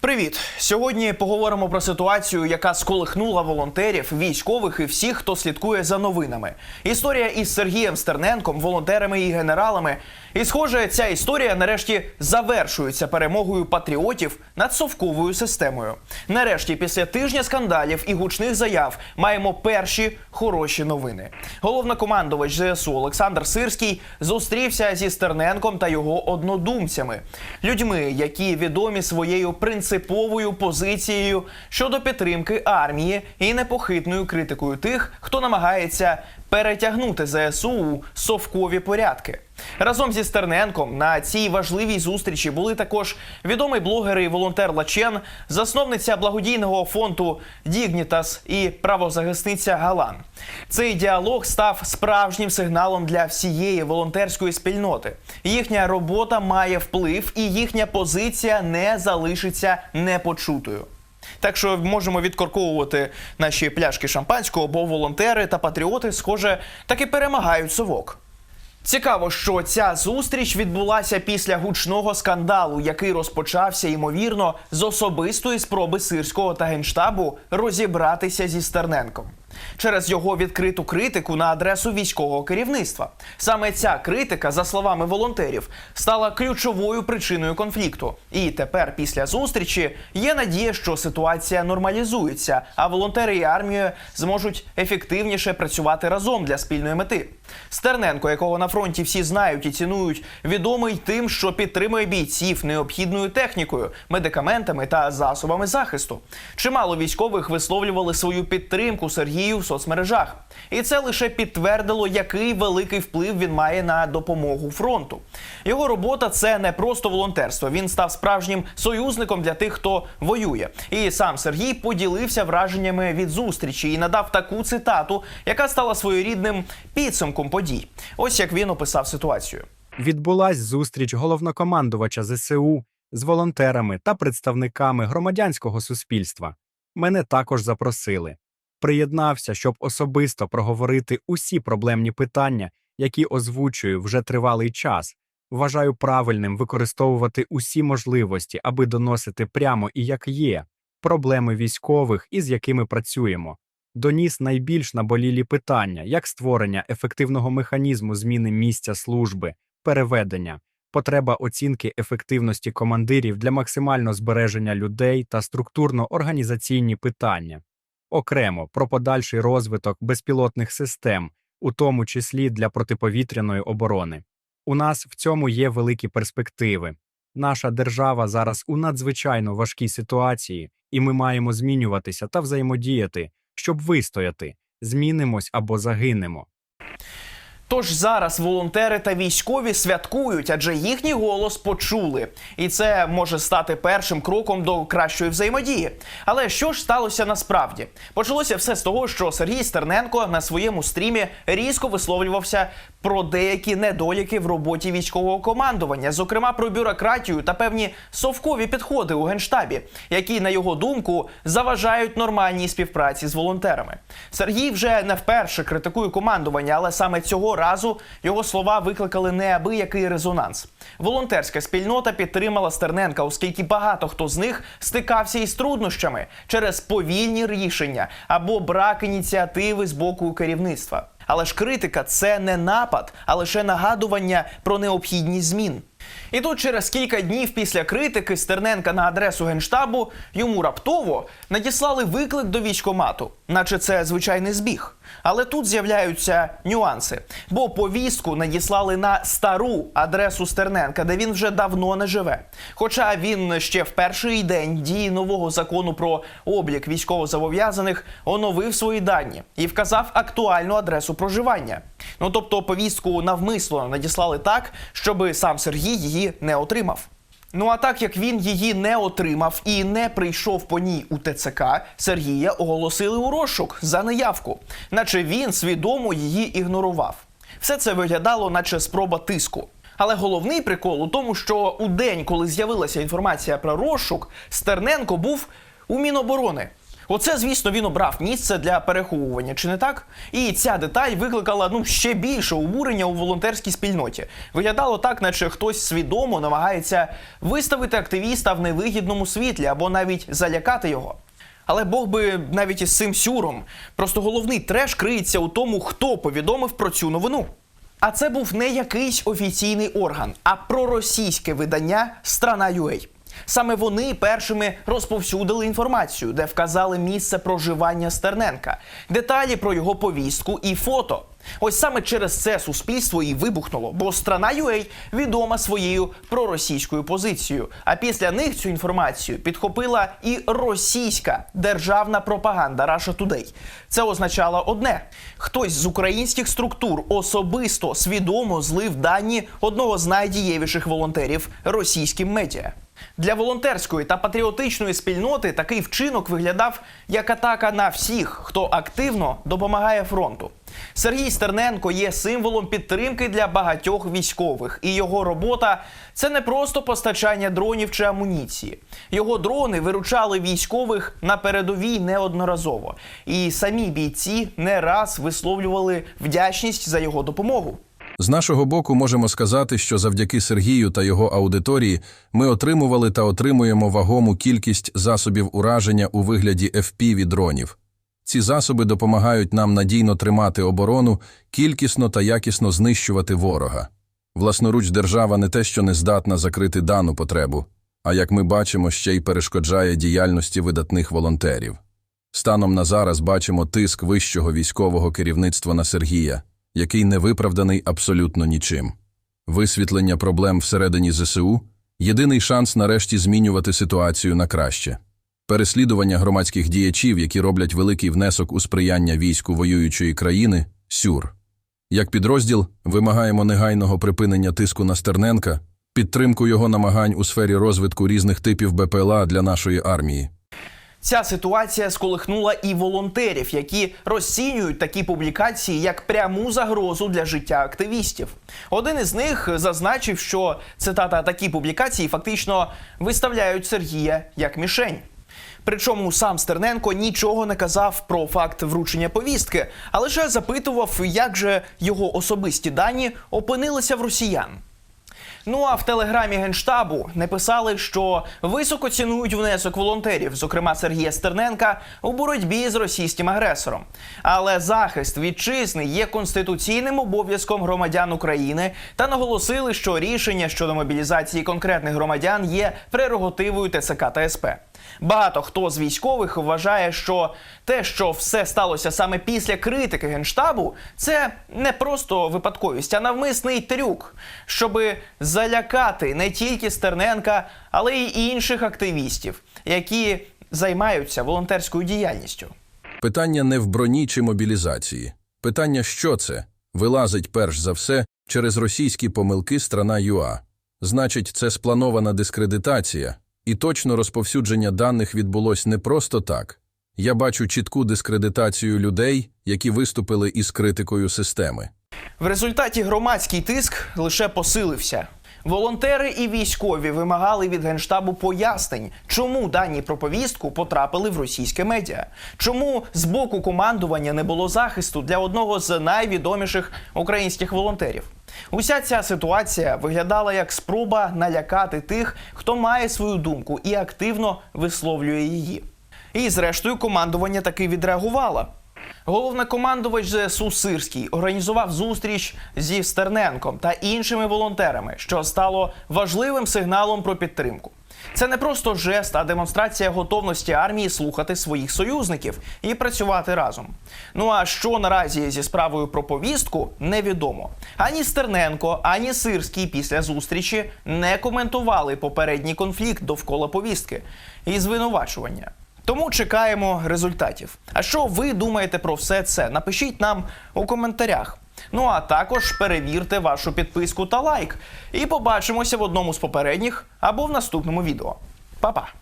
Привіт! Сьогодні поговоримо про ситуацію, яка сколихнула волонтерів, військових і всіх, хто слідкує за новинами. Історія із Сергієм Стерненком, волонтерами і генералами. І, схоже, ця історія нарешті завершується перемогою патріотів над совковою системою. Нарешті, після тижня скандалів і гучних заяв, маємо перші хороші новини. Головнокомандувач ЗСУ Олександр Сирський зустрівся зі Стерненком та його однодумцями, людьми, які відомі своєю принциповою позицією щодо підтримки армії і непохитною критикою тих, хто намагається перетягнути ЗСУ у совкові порядки. Разом зі Стерненком на цій важливій зустрічі були також відомий блогер і волонтер Лачен, засновниця благодійного фонду Дігнітас і правозахисниця Галан. Цей діалог став справжнім сигналом для всієї волонтерської спільноти. Їхня робота має вплив, і їхня позиція не залишиться непочутою. Так що можемо відкорковувати наші пляшки шампанського, бо волонтери та патріоти, схоже, таки перемагають совок. Цікаво, що ця зустріч відбулася після гучного скандалу, який розпочався ймовірно з особистої спроби сирського та генштабу розібратися зі Стерненком через його відкриту критику на адресу військового керівництва. Саме ця критика, за словами волонтерів, стала ключовою причиною конфлікту. І тепер, після зустрічі, є надія, що ситуація нормалізується, а волонтери і армія зможуть ефективніше працювати разом для спільної мети. Стерненко, якого на фронті всі знають і цінують, відомий тим, що підтримує бійців необхідною технікою, медикаментами та засобами захисту. Чимало військових висловлювали свою підтримку Сергію в соцмережах, і це лише підтвердило, який великий вплив він має на допомогу фронту. Його робота це не просто волонтерство. Він став справжнім союзником для тих, хто воює. І сам Сергій поділився враженнями від зустрічі і надав таку цитату, яка стала своєрідним підсумком подій. Ось як він описав ситуацію. відбулась зустріч головнокомандувача ЗСУ з волонтерами та представниками громадянського суспільства. Мене також запросили. Приєднався, щоб особисто проговорити усі проблемні питання, які озвучую вже тривалий час. Вважаю правильним використовувати усі можливості, аби доносити прямо і як є проблеми військових, із якими працюємо. Доніс найбільш наболілі питання, як створення ефективного механізму зміни місця служби, переведення, потреба оцінки ефективності командирів для максимального збереження людей та структурно-організаційні питання, окремо про подальший розвиток безпілотних систем, у тому числі для протиповітряної оборони. У нас в цьому є великі перспективи. Наша держава зараз у надзвичайно важкій ситуації, і ми маємо змінюватися та взаємодіяти, щоб вистояти, змінимось або загинемо. Тож зараз волонтери та військові святкують, адже їхній голос почули, і це може стати першим кроком до кращої взаємодії. Але що ж сталося насправді? Почалося все з того, що Сергій Стерненко на своєму стрімі різко висловлювався про деякі недоліки в роботі військового командування, зокрема про бюрократію та певні совкові підходи у генштабі, які, на його думку, заважають нормальній співпраці з волонтерами. Сергій вже не вперше критикує командування, але саме цього разу його слова викликали неабиякий резонанс. Волонтерська спільнота підтримала Стерненка, оскільки багато хто з них стикався із труднощами через повільні рішення або брак ініціативи з боку керівництва. Але ж критика це не напад, а лише нагадування про необхідність змін. І тут через кілька днів після критики Стерненка на адресу генштабу йому раптово надіслали виклик до військомату, наче це звичайний збіг. Але тут з'являються нюанси, бо повістку надіслали на стару адресу Стерненка, де він вже давно не живе. Хоча він ще в перший день дії нового закону про облік військовозобов'язаних оновив свої дані і вказав актуальну адресу проживання. Ну тобто повістку навмисно надіслали так, щоби сам Сергій її не отримав. Ну а так як він її не отримав і не прийшов по ній у ТЦК, Сергія оголосили у розшук за неявку, наче він свідомо її ігнорував. Все це виглядало, наче спроба тиску. Але головний прикол у тому, що у день, коли з'явилася інформація про розшук, Стерненко був у Міноборони. Оце, звісно, він обрав місце для переховування, чи не так? І ця деталь викликала ну ще більше обурення у волонтерській спільноті. Виглядало так, наче хтось свідомо намагається виставити активіста в невигідному світлі або навіть залякати його. Але Бог би навіть із цим сюром. Просто головний треш криється у тому, хто повідомив про цю новину. А це був не якийсь офіційний орган, а проросійське видання Страна.ua. Саме вони першими розповсюдили інформацію, де вказали місце проживання Стерненка, деталі про його повістку і фото. Ось саме через це суспільство і вибухнуло, бо страна UA відома своєю проросійською позицією. А після них цю інформацію підхопила і російська державна пропаганда Russia Today. Це означало одне: хтось з українських структур особисто свідомо злив дані одного з найдієвіших волонтерів російським медіа. Для волонтерської та патріотичної спільноти такий вчинок виглядав як атака на всіх, хто активно допомагає фронту. Сергій Стерненко є символом підтримки для багатьох військових, і його робота це не просто постачання дронів чи амуніції. Його дрони виручали військових на передовій неодноразово, і самі бійці не раз висловлювали вдячність за його допомогу. З нашого боку можемо сказати, що завдяки Сергію та його аудиторії ми отримували та отримуємо вагому кількість засобів ураження у вигляді FPV дронів. Ці засоби допомагають нам надійно тримати оборону, кількісно та якісно знищувати ворога. Власноруч держава не те, що не здатна закрити дану потребу, а як ми бачимо, ще й перешкоджає діяльності видатних волонтерів. Станом на зараз бачимо тиск вищого військового керівництва на Сергія, який не виправданий абсолютно нічим. Висвітлення проблем всередині ЗСУ єдиний шанс нарешті змінювати ситуацію на краще. Переслідування громадських діячів, які роблять великий внесок у сприяння війську воюючої країни СЮР. Як підрозділ вимагаємо негайного припинення тиску на Стерненка, підтримку його намагань у сфері розвитку різних типів БПЛА для нашої армії. Ця ситуація сколихнула і волонтерів, які розцінюють такі публікації як пряму загрозу для життя активістів. Один із них зазначив, що цитата такі публікації фактично виставляють Сергія як мішень. Причому сам Стерненко нічого не казав про факт вручення повістки, а лише запитував, як же його особисті дані опинилися в росіян. Ну а в телеграмі генштабу написали, що високо цінують внесок волонтерів, зокрема Сергія Стерненка, у боротьбі з російським агресором. Але захист вітчизни є конституційним обов'язком громадян України та наголосили, що рішення щодо мобілізації конкретних громадян є прерогативою ТСК та СП. Багато хто з військових вважає, що те, що все сталося саме після критики генштабу, це не просто випадковість, а навмисний трюк, щоби залякати не тільки Стерненка, але й інших активістів, які займаються волонтерською діяльністю. Питання не в броні чи мобілізації. Питання, що це, вилазить перш за все через російські помилки страна ЮА. Значить, це спланована дискредитація, і точно розповсюдження даних відбулось не просто так. Я бачу чітку дискредитацію людей, які виступили із критикою системи. В результаті громадський тиск лише посилився. Волонтери і військові вимагали від генштабу пояснень, чому дані про повістку потрапили в російське медіа, чому з боку командування не було захисту для одного з найвідоміших українських волонтерів. Уся ця ситуація виглядала як спроба налякати тих, хто має свою думку і активно висловлює її. І зрештою командування таки відреагувало. Головнокомандувач ЗСУ Сирський організував зустріч зі Стерненком та іншими волонтерами, що стало важливим сигналом про підтримку. Це не просто жест, а демонстрація готовності армії слухати своїх союзників і працювати разом. Ну а що наразі зі справою про повістку, невідомо. Ані Стерненко, ані Сирський після зустрічі не коментували попередній конфлікт довкола повістки і звинувачування. Тому чекаємо результатів. А що ви думаєте про все це? Напишіть нам у коментарях. Ну а також перевірте вашу підписку та лайк. І побачимося в одному з попередніх або в наступному відео. Па-па!